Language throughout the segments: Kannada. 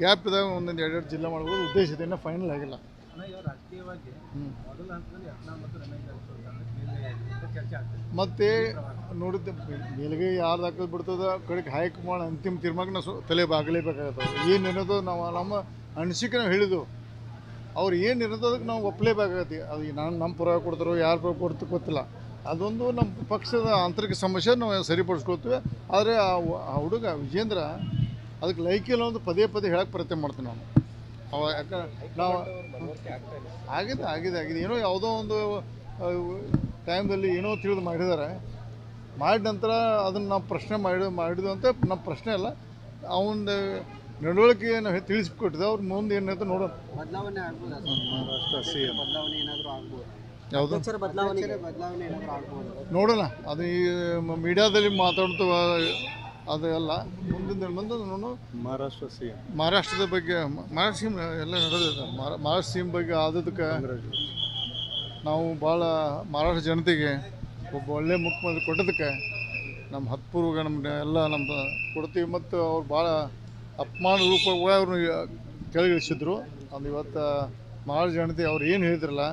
ಗ್ಯಾಪ್ ಇದ್ದಾಗ ಒಂದೊಂದು ಎರಡು ಎರಡು ಜಿಲ್ಲೆ ಮಾಡ್ಬೋದು. ಉದ್ದೇಶ ಇದೆ ಇನ್ನೂ ಫೈನಲ್ ಆಗಿಲ್ಲ. ಮತ್ತೆ ನೋಡಿದ್ದೆ ಮೇಲ್ಗೆ ಯಾರು ಹಾಕೋದು ಬಿಡ್ತದ ಕಡೆಗೆ ಹೈಕಮಾಂಡ್ ಅಂತಿಮ ತೀರ್ಮಾನ ನಾವು ತಲೆ ಬಾಗಲೇಬೇಕಾಗತ್ತೆ. ಏನು ಏನದು ನಾವು ನಮ್ಮ ಅನಿಸಿಕೆ ನಾವು ಹೇಳಿದ್ವು. ಅವ್ರು ಏನು ಅದಕ್ಕೆ ನಾವು ಒಪ್ಪಲೇಬೇಕಾಗತ್ತೆ. ಅದು ನಾನು ನಮ್ಮ ಪರವಾಗಿ ಕೊಡ್ತಾರೋ ಯಾರು ಪರ ಕೊಡ್ತು ಗೊತ್ತಿಲ್ಲ. ಅದೊಂದು ನಮ್ಮ ಪಕ್ಷದ ಆಂತರಿಕ ಸಮಸ್ಯೆ ನಾವು ಸರಿಪಡಿಸ್ಕೊಳ್ತೀವಿ. ಆದರೆ ಆ ಹುಡುಗ ವಿಜೇಂದ್ರ ಅದಕ್ಕೆ ಲೈಕಿಲ್ಲ ಒಂದು ಪದೇ ಪದೇ ಹೇಳಕ್ಕೆ ಪ್ರಯತ್ನ ಮಾಡ್ತೀನಿ ನಾನು. ಅವಾಗ ಯಾಕಂದ್ರೆ ನಾವು ಆಗಿದೆ ಆಗಿದೆ ಆಗಿದೆ. ಏನೋ ಯಾವುದೋ ಒಂದು ಟೈಮ್ದಲ್ಲಿ ಏನೋ ತಿಳಿದು ಮಾಡಿದ್ದಾರೆ. ಮಾಡಿದ ನಂತರ ಅದನ್ನು ನಾವು ಪ್ರಶ್ನೆ ಮಾಡಿ ಮಾಡಿದ್ವು ಅಂತ ನಮ್ಮ ಪ್ರಶ್ನೆ ಅಲ್ಲ. ಅವನ ನಡವಳಿಕೆ ನಾವು ತಿಳಿಸ್ಕೊಟ್ಟಿದೆ. ಅವ್ರ ಮುಂದೆ ಏನಾಯ್ತು ನೋಡೋಣ. ಬದಲಾವಣೆ ಆಗ್ಬೋದಾ ಯಾವುದು? ನೋಡೋಣ. ಅದು ಈ ಮೀಡಿಯಾದಲ್ಲಿ ಮಾತಾಡ್ತವ. ಅದು ಎಲ್ಲ ಮುಂದಿನ ಮುಂದೆ ನೋಡು. ಮಹಾರಾಷ್ಟ್ರ ಸಿ ಎಂ ಮಹಾರಾಷ್ಟ್ರದ ಬಗ್ಗೆ ಮಹಾರಾಷ್ಟ್ರ ಸಿಮ್ ಎಲ್ಲ ನಡೆದಿದೆ ಮಹಾ- ಮಹಾರಾಷ್ಟ್ರ ಸಿಮ್ ಬಗ್ಗೆ ಆದದಕ್ಕೆ ನಾವು ಭಾಳ ಮಹಾರಾಷ್ಟ್ರ ಜನತೆಗೆ ಒಬ್ಬ ಒಳ್ಳೆ ಮುಖ್ಯಮಂತ್ರಿ ಕೊಟ್ಟದಕ್ಕೆ ನಮ್ಮ ಹತ್ಪೂರ್ವ ನಮ್ಮ ಎಲ್ಲ ನಮ್ಮ ಕೊಡ್ತೀವಿ ಮತ್ತು ಅವ್ರು ಭಾಳ ಅಪಮಾನ ರೂಪ ಅವ್ರನ್ನ ಕೆಳಗಿಳಿಸಿದ್ರು. ಅದು ಇವತ್ತು ಮಹಾರಾಷ್ಟ್ರ ಜನತೆ ಅವ್ರು ಏನು ಹೇಳಿದ್ರಲ್ಲ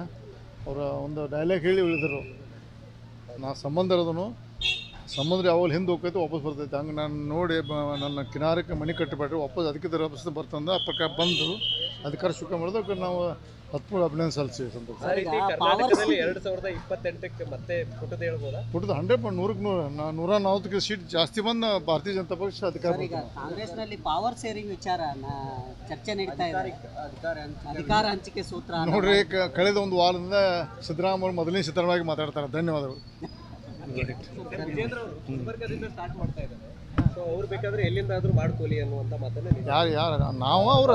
ಅವರ ಒಂದು ಡೈಲಾಗ್ ಹೇಳಿ ಉಳಿದರು. ನಾ ಸಂಬಂಧ ಇರೋದನು ಸಮುದ್ರ ಯಾವಾಗ ಹಿಂದೆ ಹೋಗ್ತೈತೆ ವಾಪಸ್ ಬರ್ತೈತೆ. ಹಂಗೆ ನಾನು ನೋಡಿ ಬ ನನ್ನ ಕಿನಾರಕ್ಕೆ ಮನೆ ಕಟ್ಟಿಬಿಟ್ರೆ ವಾಪಸ್ ಅದಕ್ಕೆ ತರ ವಾಪಸ್ ಬರ್ತಂದ. ಆ ಪ್ರಕಾರ ಬಂದು ಅಧಿಕಾರ ಶುಕ ಮಾಡೋದಕ್ಕೆ ನಾವು ಹತ್ಮೂರು ಅಭಿನಯ ಸಲ್ಲಿಸಿ ಸಂತೋಷ ಕರ್ನಾಟಕದಲ್ಲಿ ಎರಡ್ ಸಾವಿರದ ಇಪ್ಪತ್ತೆಂಟಕ್ಕೆ ಮತ್ತೆ ಪುಟದ ಹೇಳ್ಬೋದಾ? ಪುಟದ ಹಂಡ್ರೆಡ್ ಪಾಯಿಂಟ್ ನೂರಕ್ಕೆ ನೂರ ನೂರ ನಲ್ವತ್ತಕ್ಕೆ ಸೀಟ್ ಜಾಸ್ತಿ ಬಂದ ಭಾರತೀಯ ಜನತಾ ಪಕ್ಷ ಅಧಿಕಾರ ಕಾಂಗ್ರೆಸ್ನಲ್ಲಿ ಪವರ್ ಶೇರಿಂಗ್ ವಿಚಾರ ಚರ್ಚೆ ನಡೀತಾ ಇದೆ. ಅಧಿಕಾರ ಹಂಚಿಕೆ ಸೂತ್ರ ನೋಡ್ರಿ ಕಳೆದ ಒಂದು ವಾರದಿಂದ ಸಿದ್ದರಾಮಯ್ಯ ಮೊದಲನೇ ಸಿದ್ದರಾಮಯ್ಯ ಮಾತಾಡ್ತಾರೆ. ಧನ್ಯವಾದಗಳು. ಯಾರು ಯಾರು ನಾವು ಅವ್ರ.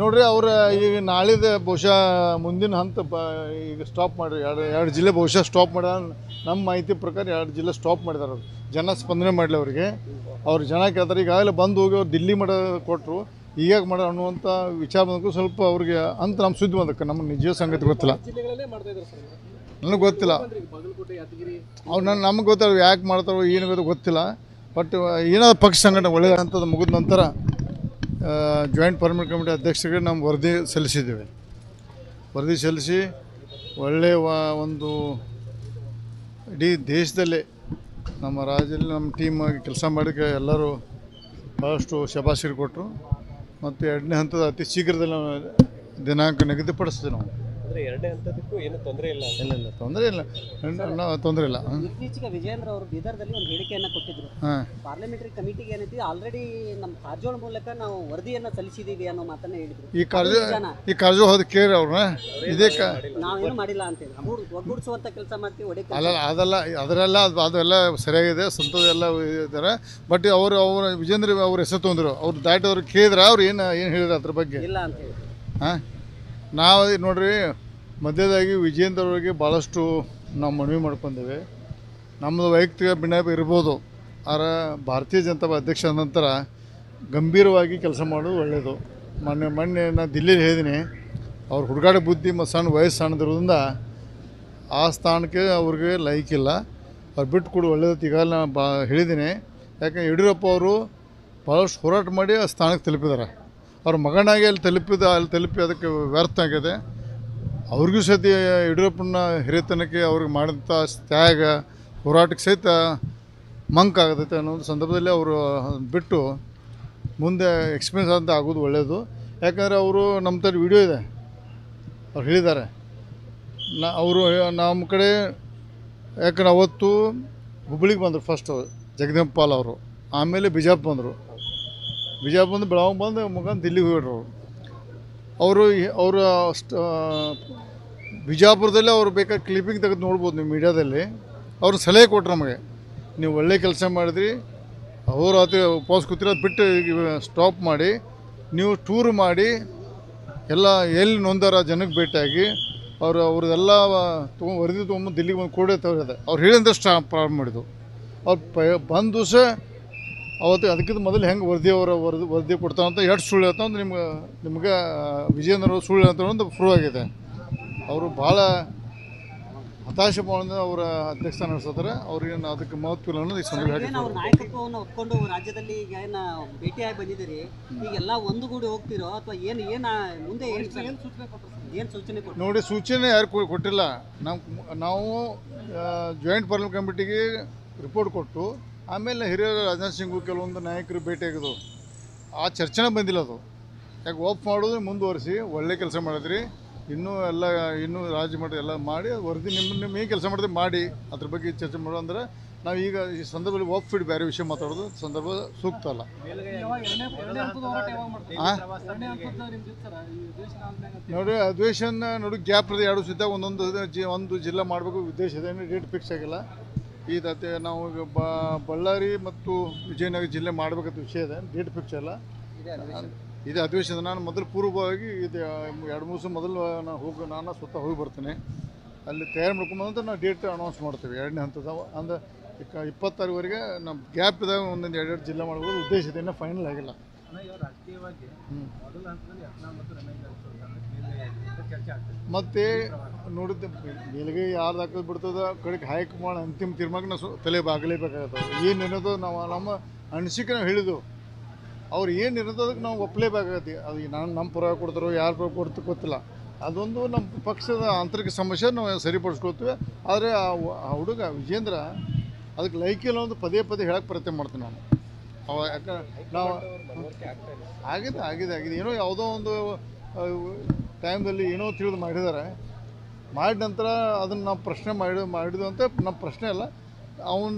ನೋಡ್ರಿ ಅವ್ರ ಈಗ ನಾಳಿದ ಬಹುಶಃ ಮುಂದಿನ ಹಂತ ಈಗ ಸ್ಟಾಪ್ ಮಾಡಿ ಎರಡು ಎರಡು ಜಿಲ್ಲೆ ಬಹುಶಃ ಸ್ಟಾಪ್ ಮಾಡ ನಮ್ಮ ಮಾಹಿತಿ ಪ್ರಕಾರ ಎರಡು ಜಿಲ್ಲೆ ಸ್ಟಾಪ್ ಮಾಡಿದಾರೆ ಅವ್ರು. ಜನ ಸ್ಪಂದನೆ ಮಾಡಲಿ ಅವ್ರಿಗೆ. ಅವ್ರು ಜನ ಕೇಳ್ತಾರೆ ಈಗಾಗಲೇ ಬಂದು ಹೋಗಿ ಅವ್ರು ದಿಲ್ಲಿ ಮಾಡ ಕೊಟ್ಟರು ಈಗ ಮಾಡ ಅನ್ನುವಂಥ ವಿಚಾರ ಬಂದಕ್ಕೂ ಸ್ವಲ್ಪ ಅವ್ರಿಗೆ ಅಂತ ನಮ್ಮ ಸುದ್ದಿ ಬಂದಕ್ಕೆ ನಮ್ಮ ನಿಜ ಸಂಗತಿ ಗೊತ್ತಿಲ್ಲ. ನನಗೆ ಗೊತ್ತಿಲ್ಲ. ಅವ್ರು ನನ್ನ ನಮ್ಗೆ ಗೊತ್ತಾರ ಯಾಕೆ ಮಾಡ್ತಾರೋ, ಏನು ಗೊತ್ತು ಗೊತ್ತಿಲ್ಲ. ಬಟ್ ಏನಾದ್ರು ಪಕ್ಷ ಸಂಘಟನೆ ಒಳ್ಳೆಯ ಹಂತದ ಮುಗಿದ ನಂತರ ಜಾಯಿಂಟ್ ಪರ್ಮನೆಂಟ್ ಕಮಿಟಿ ಅಧ್ಯಕ್ಷರಿಗೆ ನಾವು ವರದಿ ಸಲ್ಲಿಸಿದ್ದೇವೆ. ವರದಿ ಸಲ್ಲಿಸಿ ಒಳ್ಳೆಯ ಒಂದು, ಇಡೀ ದೇಶದಲ್ಲೇ ನಮ್ಮ ರಾಜ್ಯದಲ್ಲಿ ನಮ್ಮ ಟೀಮ್ ಕೆಲಸ ಮಾಡೋಕ್ಕೆ ಎಲ್ಲರೂ ಭಾಳಷ್ಟು ಶಬಾಶಿರು ಕೊಟ್ಟರು ಮತ್ತು ಎರಡನೇ ಹಂತದ ಅತಿ ಶೀಘ್ರದಲ್ಲಿ ದಿನಾಂಕ ನಿಗದಿಪಡಿಸ್ತೀವಿ ನಾವು. ಅಂದ್ರೆ ಎರಡನೇ ಹಂತದಕ್ಕೂ ಏನು ತೊಂದರೆ ಇಲ್ಲ ಅಂತ. ಇಲ್ಲ ಇಲ್ಲ ತೊಂದರೆ ಇಲ್ಲ. ನಾವು ತೊಂದರೆ ಇಲ್ಲ. ಇತ್ತೀಚೆಗೆ ವಿಜೇಂದ್ರ ಅವರು ಬೀದರ್ದಲ್ಲಿ ಒಂದು ಹೇಳಿಕೆಯನ್ನ ಕೊಟ್ಟಿದ್ರು. ಪಾರ್ಲಿಮೆಂಟರಿ ಕಮಿಟಿಗೆ ಏನೈತಿ ಆಲ್ರೆಡಿ ನಮ್ಮ ಕಾರಜೋಳ ಮೂಲಕ ನಾವು ವರದಿಯನ್ನ ಸಲ್ಲಿಸಿದೀವಿ ಅನ್ನೋ ಮಾತನ್ನ ಹೇಳಿದ್ರು. ಈ ಕಾರ್ಜೋಳ ಈ ಕಾರ್ಯ ಹೋದ ಕೇಳಿ ಅವ್ರನ್ನ? ಇದೇ ನಾವೇನು ಮಾಡಿಲ್ಲ. ಅಂತೇಳಿ ಒಗ್ಗೂಡ್- ಒಗ್ಗೂಡಿಸುವಂತ ಕೆಲಸ ಮಾಡ್ತೀವಿ ಒಡೆ ಅಲ್ಲ ಅದೆಲ್ಲ ಅದರೆಲ್ಲ ಅದು ಅದೆಲ್ಲ ಸರಿಯಾಗಿದೆ ಸಂತೋಷ ಎಲ್ಲ ಇದ್ದಾರೆ ಬಟ್ ಅವರು ಅವರು ವಿಜೇಂದ್ರ ಅವ್ರ ಹೆಸರು ತೊಂದರು ಅವ್ರು ದಾಟಿ ಅವ್ರು ಕೇಳಿದ್ರೆ ಅವ್ರು ಏನು ಏನು ಹೇಳಿದ್ರು ಅದ್ರ ಬಗ್ಗೆ? ಇಲ್ಲ ಅಂತ ಅಂತೇಳಿ ಹಾಂ? ನಾವು ನೋಡ್ರಿ ಮಧ್ಯದಾಗಿ ವಿಜಯೇಂದ್ರವರಿಗೆ ಭಾಳಷ್ಟು ನಾವು ಮನವಿ ಮಾಡ್ಕೊಂಡೇವೆ. ನಮ್ಮದು ವೈಯಕ್ತಿಕ ಭಿನ್ನಾಪ ಇರ್ಬೋದು. ಆದರೆ ಭಾರತೀಯ ಜನತಾ ಅಧ್ಯಕ್ಷ ನಂತರ ಗಂಭೀರವಾಗಿ ಕೆಲಸ ಮಾಡೋದು ಒಳ್ಳೆಯದು. ಮೊನ್ನೆ ಮೊನ್ನೆ ನಾನು ದಿಲ್ಲಿಲಿ ಹೇಳಿದ್ದೀನಿ, ಅವ್ರ ಹುಡುಗಾಟ ಬುದ್ಧಿ ಮತ್ತು ಸಣ್ಣ ವಯಸ್ಸು ಸಣ್ಣದಿರೋದ್ರಿಂದ ಆ ಸ್ಥಾನಕ್ಕೆ ಅವ್ರಿಗೆ ಲೈಕ್ ಇಲ್ಲ. ಅವ್ರು ಬಿಟ್ಟು ಕೊಡು ಒಳ್ಳೇದು ಈಗ ನಾನು ಬಾ, ಹೇಳಿದ್ದೀನಿ. ಯಾಕಂದ್ರೆ ಯಡಿಯೂರಪ್ಪ ಅವರು ಭಾಳಷ್ಟು ಹೋರಾಟ ಮಾಡಿ ಆ ಸ್ಥಾನಕ್ಕೆ ತಲುಪಿದ್ದಾರೆ. ಅವ್ರ ಮಗನಾಗಿ ಅಲ್ಲಿ ತಲುಪಿದ, ಅಲ್ಲಿ ತಲುಪಿ ಅದಕ್ಕೆ ವ್ಯರ್ಥ ಆಗಿದೆ. ಅವ್ರಿಗೂ ಸಹಿತ ಯಡಿಯೂರಪ್ಪನ ಹಿರಿಯತನಕ್ಕೆ ಅವ್ರಿಗೆ ಮಾಡಿದಂಥ ತ್ಯಾಗ, ಹೋರಾಟಕ್ಕೆ ಸಹಿತ ಮಂಕ್ ಆಗತೈತೆ ಅನ್ನೋ ಸಂದರ್ಭದಲ್ಲಿ ಅವರು ಬಿಟ್ಟು ಮುಂದೆ ಎಕ್ಸ್ಪೀರಿಯನ್ಸ್ ಅಂತ ಆಗೋದು ಒಳ್ಳೆಯದು ಯಾಕಂದರೆ ಅವರು ನಮ್ಮ ತರ ವಿಡಿಯೋ ಇದೆ. ಅವ್ರು ಹೇಳಿದ್ದಾರೆ. ನಾ ಅವರು ನಮ್ಮ ಕಡೆ ಯಾಕಂದ್ರೆ ಅವತ್ತು ಹುಬ್ಬಳ್ಳಿಗೆ ಬಂದರು ಫಸ್ಟ್ ಜಗದೀಪ್ ಪಾಲ್ ಅವರು. ಆಮೇಲೆ ಬಿಜಾಪುರ ಬಂದರು. ಬಿಜಾಪುರ ಬಂದು ಬೆಳಗಾವಿ ಬಂದು ಮುಖಾಂತರ ದಿಲ್ಲಿಗೆ ಹೋಗಿಡ್ರು ಅವರು. ಅವರು ಅವರ ಬಿಜಾಪುರದಲ್ಲಿ ಅವ್ರು ಬೇಕಾದ ಕ್ಲಿಪ್ಪಿಂಗ್ ತೆಗೆದು ನೋಡ್ಬೋದು ನೀವು ಮೀಡಿಯಾದಲ್ಲಿ. ಅವ್ರು ಸಲಹೆ ಕೊಟ್ರು ನಮಗೆ. ನೀವು ಒಳ್ಳೆ ಕೆಲಸ ಮಾಡಿದ್ರಿ. ಅವರು ಆತ ಉಪವಾಸ ಕೂತಿರೋದು ಬಿಟ್ಟು ಸ್ಟಾಪ್ ಮಾಡಿ. ನೀವು ಟೂರ್ ಮಾಡಿ. ಎಲ್ಲ ಎಲ್ಲಿ ನೊಂದಾರ ಜನಕ್ಕೆ ಭೇಟಿಯಾಗಿ. ಅವರು ಅವ್ರದೆಲ್ಲ ತೊಗೊಂಡು ವರದಿ ತೊಗೊಂಬಂದು ದಿಲ್ಲಿಗೆ ಬಂದು ಕೂಡ ತಗೋದೆ ಅವ್ರು ಹೇಳಿದ್ರೆ ಸ್ಟಾ ಪ್ರಾರಂಭ ಮಾಡಿದ್ದು. ಅವ್ರು ಪ, ಬಂದು ಅವತ್ತು ಅದಕ್ಕಿಂತ ಮೊದಲು ಹೆಂಗೆ ವರದಿ ಅವರ ವರದಿ ವರದಿ ಕೊಡ್ತಾರಂತ ಎಷ್ಟು ಸುಳ್ಳು ಹೇಳ್ತಾ ಅಂತ ನಿಮ್ಗೆ ನಿಮ್ಗೆ ವಿಜಯೇಂದ್ರ ಅವ್ರು ಸುಳ್ಳು ಹೇಳ್ತಾರೆ ಅಂತ ಪ್ರೂವ್ ಆಗಿದೆ. ಅವರು ಭಾಳ ಹತಾಶೆ ಮಾಡಿದ ಅವರ ಅಧ್ಯಕ್ಷ ನಡೆಸ್ತಾರೆ. ಅವ್ರಿಗೆ ಅದಕ್ಕೆ ಮಹತ್ವ ಇಲ್ಲ ಅನ್ನೋದು ಈ ಸಂದರ್ಭ ನಾಯಕತ್ವವನ್ನು ಒಪ್ಕೊಂಡು ರಾಜ್ಯದಲ್ಲಿ ಈಗ ಏನು ಭೇಟಿಯಾಗಿ ಬಂದಿದ್ದೀರಿ ಈಗೆಲ್ಲ ಒಂದುಗೂಡಿ ಹೋಗ್ತಿರೋ ಅಥವಾ ಏನು ಏನು ಮುಂದೆ ಏನು ಏನು ಸೂಚನೆ ಕೊಟ್ಟು ನೋಡಿ ಸೂಚನೆ ಯಾರು ಕೊಟ್ಟಿಲ್ಲ. ನಾವು ನಾವು ಜಾಯಿಂಟ್ ಪಾರ್ಲಿಮೆಂಟ್ ಕಮಿಟಿಗೆ ರಿಪೋರ್ಟ್ ಕೊಟ್ಟು ಆಮೇಲೆ ಹಿರಿಯರು ರಾಜನಾಥ್ ಸಿಂಗು ಕೆಲವೊಂದು ನಾಯಕರು ಭೇಟಿಯಾಗಿದ್ದು ಆ ಚರ್ಚೆನೇ ಬಂದಿಲ್ಲ ಅದು. ಯಾಕೆ ಓಪ್ ಮಾಡೋದು ಮುಂದುವರಿಸಿ, ಒಳ್ಳೆ ಕೆಲಸ ಮಾಡಿದ್ರಿ, ಇನ್ನೂ ಎಲ್ಲ, ಇನ್ನೂ ರಾಜ್ಯ ಮಟ್ಟ ಎಲ್ಲ ಮಾಡಿ, ವರದಿ ನಿಮ್ಮ ನಿಮ್ಮ ಏನು ಕೆಲಸ ಮಾಡಿದ್ರೆ ಮಾಡಿ, ಅದ್ರ ಬಗ್ಗೆ ಚರ್ಚೆ ಮಾಡೋ ಅಂದ್ರೆ ನಾವು ಈಗ ಈ ಸಂದರ್ಭದಲ್ಲಿ ಓಪ್ ಫೀಡ್ ಬೇರೆ ವಿಷಯ ಮಾತಾಡೋದು, ಸಂದರ್ಭ ಸೂಕ್ತ ಅಲ್ಲ? ನೋಡಿ ಅಧಿವೇಶನ ನೋಡಿ, ಗ್ಯಾಪ್ ಎರಡು ಸಿದ್ಧ, ಒಂದೊಂದು, ಒಂದು ಜಿಲ್ಲಾ ಮಾಡಬೇಕು, ಉದ್ದೇಶ ಇದೆ, ಡೇಟ್ ಫಿಕ್ಸ್ ಆಗಿಲ್ಲ. ಈ ದತ್ತೆ ನಾವು ಈಗ ಬ- ಬಳ್ಳಾರಿ ಮತ್ತು ವಿಜಯನಗರ ಜಿಲ್ಲೆ ಮಾಡಬೇಕಂತ ವಿಷಯ ಇದೆ. ಡೇಟ್ ಫಿಕ್ಸ್ ಎಲ್ಲ ಇದು ಅಧಿವೇಶನ. ನಾನು ಮೊದಲು ಪೂರ್ವವಾಗಿ ಇದು ಎರಡು ಮೂರು ದಿವಸ ಮೊದಲು ನಾನು ಹೋಗಿ ನಾನು ಸುತ್ತ ಹೋಗಿ ಬರ್ತೇನೆ. ಅಲ್ಲಿ ತಯಾರು ಮಾಡ್ಕೊಂಬಂದ್ರೆ ನಾವು ಡೇಟ್ ಅನೌನ್ಸ್ ಮಾಡ್ತೇವೆ. ಎರಡನೇ ಹಂತದ ಅಂದರೆ ಈಗ ಇಪ್ಪತ್ತಾರವರೆಗೆ ನಮ್ಮ ಗ್ಯಾಪ್ ಇದಾಗ ಒಂದೊಂದು ಎರಡೆರಡು ಜಿಲ್ಲೆ ಮಾಡ್ಬೋದು. ಉದ್ದೇಶ ಇದೆ ಇನ್ನೂ ಫೈನಲ್ ಆಗಿಲ್ಲ ಮತ್ತು ತಂಡಕ್ಕೆ ಮೇಲ್ಗೈ ಯಾರು ಹಾಕೋದು ಬಿಡ್ತದ ಕಡೆಗೆ ಹೈಕಮಾಂಡ್ ಅಂತಿಮ ತೀರ್ಮಾನಕ್ಕೆ ನಾವು ತಲೆ ಬಾಗಲೇಬೇಕಾಗತ್ತವ ಏನು ಏನದು ನಾವು ನಮ್ಮ ಅನಿಸಿಕೆ ನಾವು ಹೇಳಿದ್ದು ಅವ್ರು ಏನು ಅದಕ್ಕೆ ನಾವು ಒಪ್ಪಲೇಬೇಕಾಗತ್ತೆ ಅದು ನಾನು ನಮ್ಮ ಪುರ ಕೊಡ್ತಾರೋ, ಯಾರು ಪುರ ಕೊಡ್ತು ಗೊತ್ತಿಲ್ಲ. ಅದೊಂದು ನಮ್ಮ ಪಕ್ಷದ ಆಂತರಿಕ ಸಮಸ್ಯೆ ನಾವು ಸರಿಪಡಿಸ್ಕೊಳ್ತೀವಿ. ಆದರೆ ಆ ಹುಡುಗ ವಿಜೇಂದ್ರ ಅದಕ್ಕೆ ಲೈಕಿಲ್ಲ ಒಂದು ಪದೇ ಪದೇ ಹೇಳಕ್ಕೆ ಪ್ರಯತ್ನ ಮಾಡ್ತೀನಿ ನಾನು. ಅವ ಯಾಕೆ ನಾವು ಆಗಿದೆ ಆಗಿದೆ ಆಗಿದೆ. ಏನೋ ಯಾವುದೋ ಒಂದು ಟೈಮ್ದಲ್ಲಿ ಏನೋ ತಿಳಿದು ಮಾಡಿದ್ದಾರೆ. ಮಾಡಿದ ನಂತರ ಅದನ್ನು ನಾವು ಪ್ರಶ್ನೆ ಮಾಡಿ ಮಾಡಿದ್ವು ಅಂತ ನಮ್ಮ ಪ್ರಶ್ನೆ ಅಲ್ಲ. ಅವನ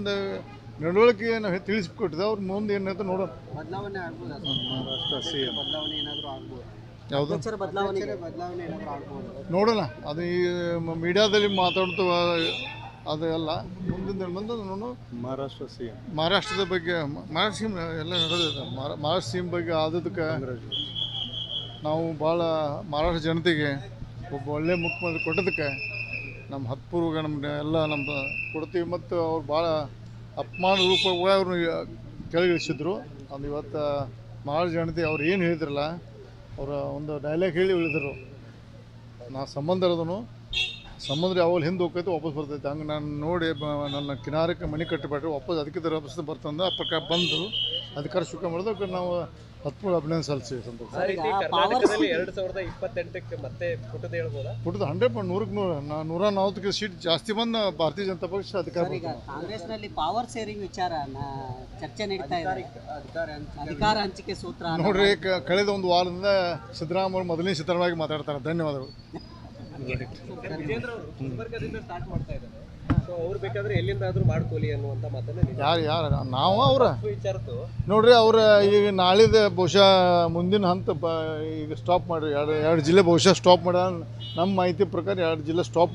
ನಡವಳಿಕೆ ನಾವು ತಿಳಿಸ್ಕೊಟ್ಟಿದ್ದೆ ಅವ್ರ ಮುಂದೆ ಏನಂತ ನೋಡೋಣ. ಬದಲಾವಣೆ ಆಗ್ಬೋದು ಮಹಾರಾಷ್ಟ್ರ ಸಿ ಎಂ ಬದಲಾವಣೆ ಏನಾದರೂ ಆಗ್ಬೋದು? ಯಾವುದು? ಬದಲಾವಣೆ ಬದಲಾವಣೆ ಏನಾದರೂ ಆಗ್ಬೋದು? ನೋಡೋಣ. ಅದು ಈ ಮೀಡಿಯಾದಲ್ಲಿ ಮಾತಾಡ್ತು ಅದು ಎಲ್ಲ ಮುಂದಿನ ಮುಂದೆ ನೋಡು. ಮಹಾರಾಷ್ಟ್ರ ಸಿ ಎಂ ಮಹಾರಾಷ್ಟ್ರದ ಬಗ್ಗೆ ಮಹಾರಾಷ್ಟ್ರ ಸಿಎಂ ಎಲ್ಲ ನಡೆದಿದೆ. ಮಹಾರಾಷ್ಟ್ರ ಮಹಾರಾಷ್ಟ್ರ ಸಿಎಂ ಬಗ್ಗೆ ಆದದಕ್ಕೆ ನಾವು ಭಾಳ ಮಹಾರಾಷ್ಟ್ರ ಜನತೆಗೆ ಒಬ್ಬ ಒಳ್ಳೆ ಮುಖ್ಯಮಂತ್ರಿ ಕೊಟ್ಟದಕ್ಕೆ ನಮ್ಮ ಹತ್ಪೂರ್ವ ನಮ್ಮ ಎಲ್ಲ ನಮ್ಮ ಕೊಡ್ತೀವಿ ಮತ್ತು ಅವ್ರು ಭಾಳ ಅಪಮಾನ ರೂಪವಾಗಿ ಅವ್ರನ್ನ ಕೆಳಗಿಳಿಸಿದ್ರು. ಅದು ಇವತ್ತು ಭಾಳ ಜನತೆ ಅವ್ರು ಏನು ಹೇಳಿದ್ರಲ್ಲ, ಅವರ ಒಂದು ಡೈಲಾಗ್ ಹೇಳಿ ಉಳಿದ್ರು. ನಾ ಸಂಬಂಧ ಇರೋದನು, ಸಂಬಂಧ ಯಾವಾಗ ಹಿಂದೆ ಹೋಗ್ತೈತೆ, ವಾಪಸ್ ಬರ್ತೈತೆ. ಹಂಗೆ ನಾನು ನೋಡಿ ನನ್ನ ಕಿನಾರಕ್ಕೆ ಮನೆ ಕಟ್ಟಿಬಿಟ್ರೆ ವಾಪಸ್ ಅದಕ್ಕೆ ವಾಪಸ್ ಬರ್ತಂದು ಆ ಪ್ರಕಾರ ಬಂದರು. ಅಧಿಕಾರ ಶುಕ ಮಾಡಿದ್ರೆ. ನಾವು ಹತ್ತು ಅಭಿನಂದನೆ ಸಲ್ಲಿಸಿ ಸಂತೋಷ. ಕರ್ನಾಟಕದಲ್ಲಿ ಎರಡ್ ಸಾವಿರದ ಇಪ್ಪತ್ತೆಂಟಕ್ಕೆ ಮತ್ತೆ ಪುಟದ ಹೇಳ್ಬೋದಾ? ಪುಟದ ಹಂಡ್ರೆಡ್ ಪಾಯಿಂಟ್ ನೂರಕ್ಕೆ ನೂರ ನಾ ನೂರ ನಲ್ವತ್ತಕ್ಕೆ ಸೀಟ್ ಜಾಸ್ತಿ ಬಂದ ಭಾರತೀಯ ಜನತಾ ಪಕ್ಷ ಅಧಿಕಾರ ಸರ್ ಈಗ ಕಾಂಗ್ರೆಸ್ನಲ್ಲಿ ಪವರ್ ಶೇರಿಂಗ್ ವಿಚಾರ ಚರ್ಚೆ ನಡೀತಾ ಇದೆ. ಅಧಿಕಾರ ಹಂಚಿಕೆ. ಸೂತ್ರ ಅನ್ನೋ- ನೋಡ್ರಿ ಕ- ಕಳೆದ ಒಂದು ವಾರದಿಂದ ಸಿದ್ದರಾಮಯ್ಯ ಅವರು ಮೊದಲನೇ ಸಿದ್ದರಾಮಯ್ಯ ಮಾತಾಡ್ತಾರೆ. ಧನ್ಯವಾದಗಳು. ವಿಜೇಂದ್ರ ಅವರು ಗುಲ್ಬರ್ಗದಿಂದ ಸ್ಟಾರ್ಟ್ ಮಾಡ್ತಾ ಇದ್ದಾರೆ. ಸೊ ಅವ್ರು ಬೇಕಾದ್ರೆ ಎಲ್ಲಿಂದಾದ್ರೂ ಮಾಡ್ಕೋಲಿ ಅನ್ನುವಂತ ಮಾತನ್ನ ಯಾರು ಯಾರು ನಾವು ಅವರ. ವಿಚಾರದ್ದು ನೋಡ್ರಿ ಅವ್ರ ಈಗ ನಾಳಿದ ಬಹುಶಃ ಮುಂದಿನ ಹಂತ ಬ ಈಗ ಸ್ಟಾಪ್ ಮಾಡ್ರಿ. ಎರಡು ಎರಡು ಜಿಲ್ಲೆ ಬಹುಶಃ ಸ್ಟಾಪ್ ಮಾಡ್ಯಾರ. ನಮ್ಮ ಮಾಹಿತಿ ಪ್ರಕಾರ ಎರಡು ಜಿಲ್ಲೆ ಸ್ಟಾಪ್